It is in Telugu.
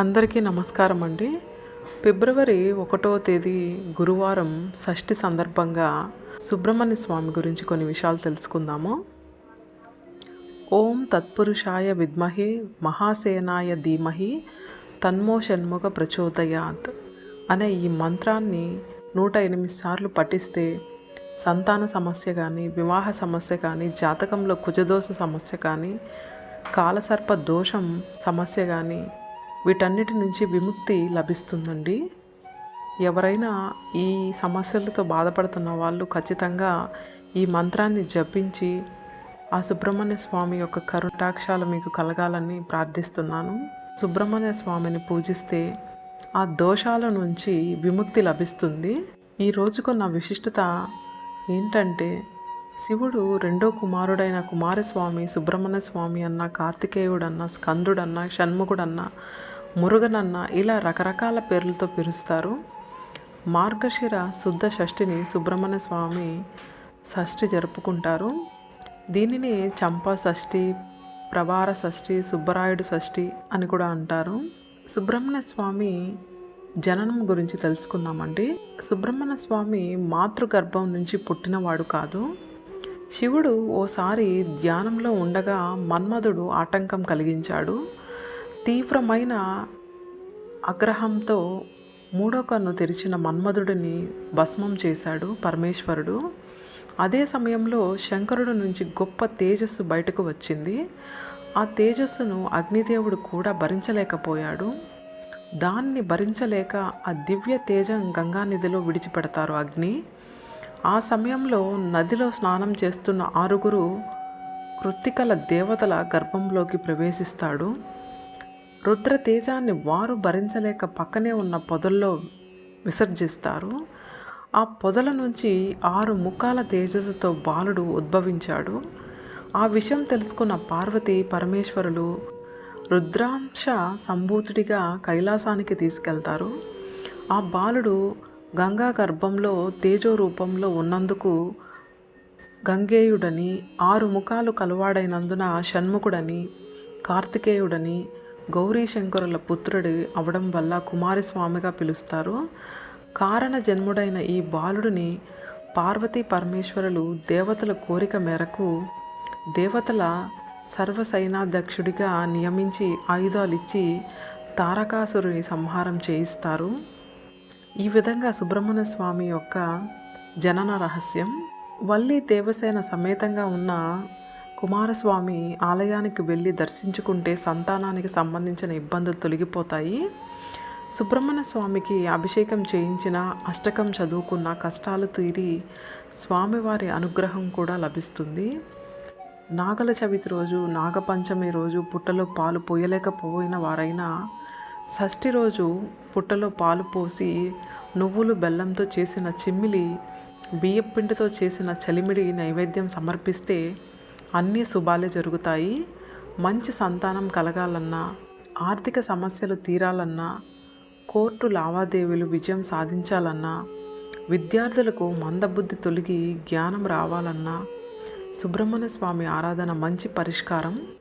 అందరికీ నమస్కారం అండి. ఫిబ్రవరి ఒకటో తేదీ గురువారం షష్ఠి సందర్భంగా సుబ్రహ్మణ్య స్వామి గురించి కొన్ని విషయాలు తెలుసుకుందాము. ఓం తత్పురుషాయ విద్మహి మహాసేనాయ ధీమహి తన్మో షణ్ముఖ ప్రచోదయాత్ అనే ఈ మంత్రాన్ని నూట ఎనిమిది సార్లు పఠిస్తే సంతాన సమస్య కానీ వివాహ సమస్య కానీ జాతకంలో కుజదోష సమస్య కానీ కాలసర్ప దోషం సమస్య కానీ వీటన్నిటి నుంచి విముక్తి లభిస్తుందండి. ఎవరైనా ఈ సమస్యలతో బాధపడుతున్న వాళ్ళు ఖచ్చితంగా ఈ మంత్రాన్ని జపించి ఆ సుబ్రహ్మణ్య స్వామి యొక్క కరుటాక్షాలు మీకు కలగాలని ప్రార్థిస్తున్నాను. సుబ్రహ్మణ్య స్వామిని పూజిస్తే ఆ దోషాల నుంచి విముక్తి లభిస్తుంది. ఈ రోజుకున్న విశిష్టత ఏంటంటే శివుడు రెండో కుమారుడైన కుమారస్వామి సుబ్రహ్మణ్య స్వామి అన్న కార్తికేయుడన్న స్కందుడన్న షణ్ముఖుడన్న మురుగనన్న ఇలా రకరకాల పేర్లతో పిలుస్తారు. మార్గశిర శుద్ధ షష్ఠిని సుబ్రహ్మణ్య స్వామి షష్ఠి జరుపుకుంటారు. దీనిని చంపా షష్ఠి ప్రవార షష్ఠి సుబ్బరాయుడు షష్ఠి అని కూడా అంటారు. సుబ్రహ్మణ్య స్వామి జననం గురించి తెలుసుకుందామండి. సుబ్రహ్మణ్య స్వామి మాతృగర్భం నుంచి పుట్టినవాడు కాదు. శివుడు ఓసారి ధ్యానంలో ఉండగా మన్మధుడు ఆటంకం కలిగించాడు. తీవ్రమైన ఆగ్రహంతో మూడో కన్ను తెరిచిన మన్మధుడిని భస్మం చేశాడు పరమేశ్వరుడు. అదే సమయంలో శంకరుడు నుంచి గొప్ప తేజస్సు బయటకు వచ్చింది. ఆ తేజస్సును అగ్నిదేవుడు కూడా భరించలేకపోయాడు. దాన్ని భరించలేక ఆ దివ్య తేజం గంగానదిలో విడిచిపెడతారు అగ్ని. ఆ సమయంలో నదిలో స్నానం చేస్తున్న ఆరుగురు కృత్తికల దేవతల గర్భంలోకి ప్రవేశిస్తాడు. రుద్ర తేజాన్ని వారు భరించలేక పక్కనే ఉన్న పొదల్లో విసర్జిస్తారు. ఆ పొదల నుంచి ఆరు ముఖాల తేజస్సుతో బాలుడు ఉద్భవించాడు. ఆ విషయం తెలుసుకున్న పార్వతి పరమేశ్వరులు రుద్రాంశ సంభూతుడిగా కైలాసానికి తీసుకెళ్తారు. ఆ బాలుడు గంగా గర్భంలో తేజో రూపంలో ఉన్నందుకు గంగేయుడని ఆరు ముఖాలు కలవాడైనందున షణ్ముఖుడని కార్తికేయుడని గౌరీశంకరుల పుత్రుడు అవడం వల్ల కుమారస్వామిగా పిలుస్తారు. కారణ జన్ముడైన ఈ బాలుడిని పార్వతీ పరమేశ్వరులు దేవతల కోరిక మేరకు దేవతల సర్వసైనాధ్యక్షుడిగా నియమించి ఆయుధాలు ఇచ్చి తారకాసురుని సంహారం చేయిస్తారు. ఈ విధంగా సుబ్రహ్మణ్య స్వామి యొక్క జనన రహస్యం వల్లి దేవసేన సమేతంగా ఉన్న కుమారస్వామి ఆలయానికి వెళ్ళి దర్శించుకుంటే సంతానానికి సంబంధించిన ఇబ్బందులు తొలగిపోతాయి. సుబ్రహ్మణ్య స్వామికి అభిషేకం చేయించిన అష్టకం చదువుకున్న కష్టాలు తీరి స్వామివారి అనుగ్రహం కూడా లభిస్తుంది. నాగల చవితి రోజు నాగపంచమి రోజు పుట్టలో పాలు పోయలేకపోయిన వారైనా షష్ఠి రోజు పుట్టలో పాలు పోసి నువ్వులు బెల్లంతో చేసిన చిమ్మిలి బియ్యపిండితో చేసిన చలిమిడి నైవేద్యం సమర్పిస్తే అన్ని శుభాలే జరుగుతాయి. మంచి సంతానం కలగాలన్నా ఆర్థిక సమస్యలు తీరాలన్నా కోర్టు లావాదేవీలు విజయం సాధించాలన్నా విద్యార్థులకు మందబుద్ధి తొలగి జ్ఞానం రావాలన్నా సుబ్రహ్మణ్య స్వామి ఆరాధన మంచి పరిష్కారం.